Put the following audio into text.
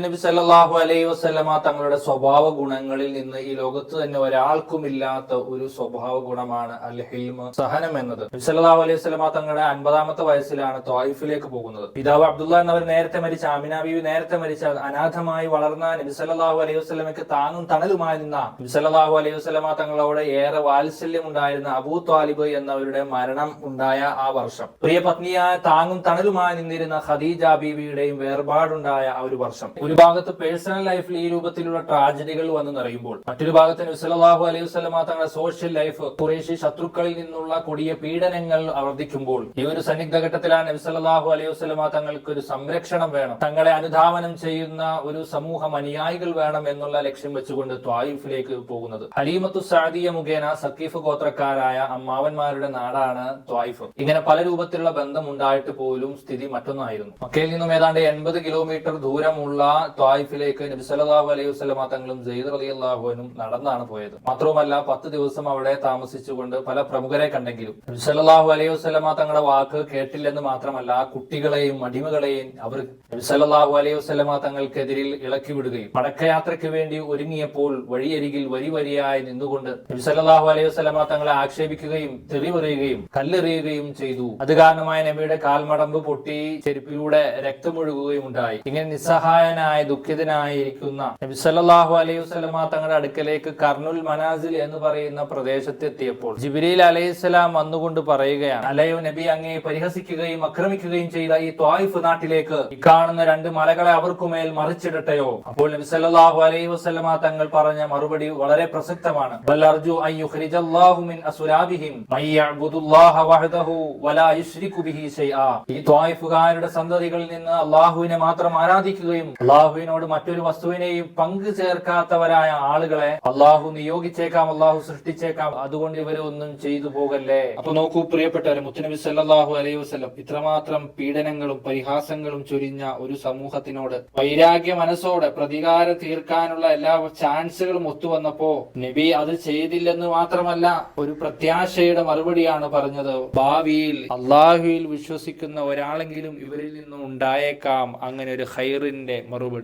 നബി സല്ലല്ലാഹു അലൈഹി വസല്ലമ തങ്ങളുടെ സ്വഭാവ ഗുണങ്ങളിൽ നിന്ന് ഈ ലോകത്ത് തന്നെ ഒരാൾക്കും ഇല്ലാത്ത ഒരു സ്വഭാവ ഗുണമാണ് അൽ ഹിൽമ് സഹനം എന്നത്. നബി സല്ലല്ലാഹു അലൈഹി വസല്ലമ തങ്ങളുടെ അൻപതാമത്തെ വയസ്സിലാണ് ത്വായിഫിലേക്ക് പോകുന്നത്. പിതാവ് അബ്ദുള്ള എന്നവർ നേരത്തെ മരിച്ച ആമിന ബീവി നേരത്തെ മരിച്ച അനാഥമായി വളർന്ന നബി സല്ലല്ലാഹു അലൈഹി വസ്ലമയ്ക്ക് താങ്ങും തണലുമായി നിന്ന നബി സല്ലല്ലാഹു അലൈഹി വസല്ലമ തങ്ങളോട് ഏറെ വാത്സല്യം ഉണ്ടായിരുന്ന അബൂ ത്വാലിബ് എന്നവരുടെ മരണം ഉണ്ടായ ആ വർഷം. പ്രിയ പത്നിയായ താങ്ങും തണലുമായി നിന്നിരുന്ന ഖദീജ ബീവിയുടെയും വേർപാടുണ്ടായ ആ ഒരു വർഷം. ഒരു ഭാഗത്ത് പേഴ്സണൽ ലൈഫിൽ ഈ രൂപത്തിലുള്ള ട്രാജഡികൾ വന്നു നിറയുമ്പോൾ മറ്റൊരു ഭാഗത്ത് നുസലാഹു അലൈഹി വസ്ലമ തങ്ങളുടെ സോഷ്യൽ ലൈഫ് കുറേശ്ശി ശത്രുക്കളിൽ നിന്നുള്ള കൊടിയ പീഡനങ്ങൾ വർദ്ധിക്കുമ്പോൾ ഈ ഒരു സന്നിഗ്ധ നബിസല്ലാഹു അലൈഹി വസ്ലമ തങ്ങൾക്ക് ഒരു സംരക്ഷണം വേണം. തങ്ങളെ അനുധാവനം ചെയ്യുന്ന ഒരു സമൂഹം അനുയായികൾ വേണം എന്നുള്ള ലക്ഷ്യം വെച്ചുകൊണ്ട് ത്വായിഫിലേക്ക് പോകുന്നത്. ഹലീമത്തു സാദിയ മുഖേന സക്കീഫ് ഗോത്രക്കാരായ അമ്മാവന്മാരുടെ നാടാണ് ത്വായിഫ്. ഇങ്ങനെ പല രൂപത്തിലുള്ള ബന്ധം ഉണ്ടായിട്ട് പോലും സ്ഥിതി മറ്റൊന്നായിരുന്നു. മക്കയിൽ നിന്നും ഏതാണ്ട് എൺപത് കിലോമീറ്റർ ദൂരമുള്ള ത്വായിഫിലേക്ക് നബി സല്ലല്ലാഹു അലൈഹി വസല്ലമ തങ്ങളും ജയ്ദ് റളിയല്ലാഹുവിനും നടന്നാണ് പോയത്. മാത്രവുമല്ല പത്ത് ദിവസം അവിടെ താമസിച്ചുകൊണ്ട് പല പ്രമുഖരെ കണ്ടെങ്കിലും നബി സല്ലല്ലാഹു അലൈഹി വസല്ലമ തങ്ങളുടെ വാക്ക് കേട്ടില്ലെന്ന് മാത്രമല്ല കുട്ടികളെയും അടിമകളെയും അവർ നബി സല്ലല്ലാഹു അലൈഹി വസല്ലമ തങ്ങൾക്കെതിരിൽ ഇളക്കി വിടുകയും മടക്കയാത്രയ്ക്ക് വേണ്ടി ഒരുങ്ങിയപ്പോൾ വഴിയരികിൽ വരി വരിയായി നിന്നുകൊണ്ട് നബി സല്ലല്ലാഹു അലൈഹി വസല്ലമ തങ്ങളെ ആക്ഷേപിക്കുകയും തെറിപറയുകയും കല്ലെറിയുകയും ചെയ്തു. അത് കാരണമായ നബിയുടെ കാൽമടമ്പ് പൊട്ടി ചെരുപ്പിലൂടെ രക്തമൊഴുകുകയും ഉണ്ടായി ഇങ്ങനെ നിസ്സഹായനായ ദുഃഖിതനായിരിക്കുന്ന നബി സല്ലല്ലാഹു അലൈഹി വസല്ലമ തങ്ങളുടെ അടുക്കലേക്ക് കർണുൽ മനാസിൽ എന്ന് പറയുന്ന പ്രദേശത്തെത്തിയപ്പോൾ ജിബ്രീൽ അലൈഹിസ്സലാം വന്നുകൊണ്ട് പറയുകയാണ് അലയോ നബി അങ്ങയെ പരിഹസിക്കുകയും ആക്രമിക്കുകയും ചെയ്ത ഈ ത്വായിഫ് നാട്ടിലേക്ക് ഈ കാണുന്ന രണ്ട് മലകളെ അവർക്കുമേൽ മറിച്ചിടട്ടെയോ? അപ്പോൾ നബി സല്ലല്ലാഹു അലൈഹി വസ്ലമ തങ്ങൾ പറഞ്ഞ മറുപടി വളരെ പ്രസക്തമാണ് ബൽ അർജു മിൻ വലാ ബിഹി ഈ സന്തതികളിൽ നിന്ന് അള്ളാഹുവിനെ മാത്രം ആരാധിക്കുകയും അള്ളാഹുവിനോട് മറ്റൊരു വസ്തുവിനെയും പങ്കു ചേർക്കാത്തവരായ ആളുകളെ അള്ളാഹു നിയോഗിച്ചേക്കാം അള്ളാഹു സൃഷ്ടിച്ചേക്കാം. അതുകൊണ്ട് ഇവരെ ഒന്നും ചെയ്തു പോകല്ലേ? അപ്പൊ നോക്കൂ പ്രിയപ്പെട്ടവരെ മുത്തനബി സല്ലാഹു അലൈഹി വസ്ലം ഇത്രമാത്രം പീഡനങ്ങളും പരിഹാസങ്ങളും ചൊരിഞ്ഞ ഒരു സമൂഹത്തിനോട് വൈരാഗ്യ മനസ്സോടെ പ്രതികാരം തീർക്കാനുള്ള എല്ലാ ചാൻസുകളും ഒത്തുവന്നപ്പോ നബി അത് ചെയ്തില്ലെന്ന് മാത്രമല്ല ഒരു പ്രത്യാശയുടെ മറുപടിയാണ് പറഞ്ഞത്. ഭാവിയിൽ അള്ളാഹുവിൽ വിശ്വസിക്കുന്ന ഒരാളെങ്കിലും ഇവരിൽ നിന്നും ഉണ്ടായേക്കാം. അങ്ങനെ ഒരു ഹൈറിന്റെ மறுபடி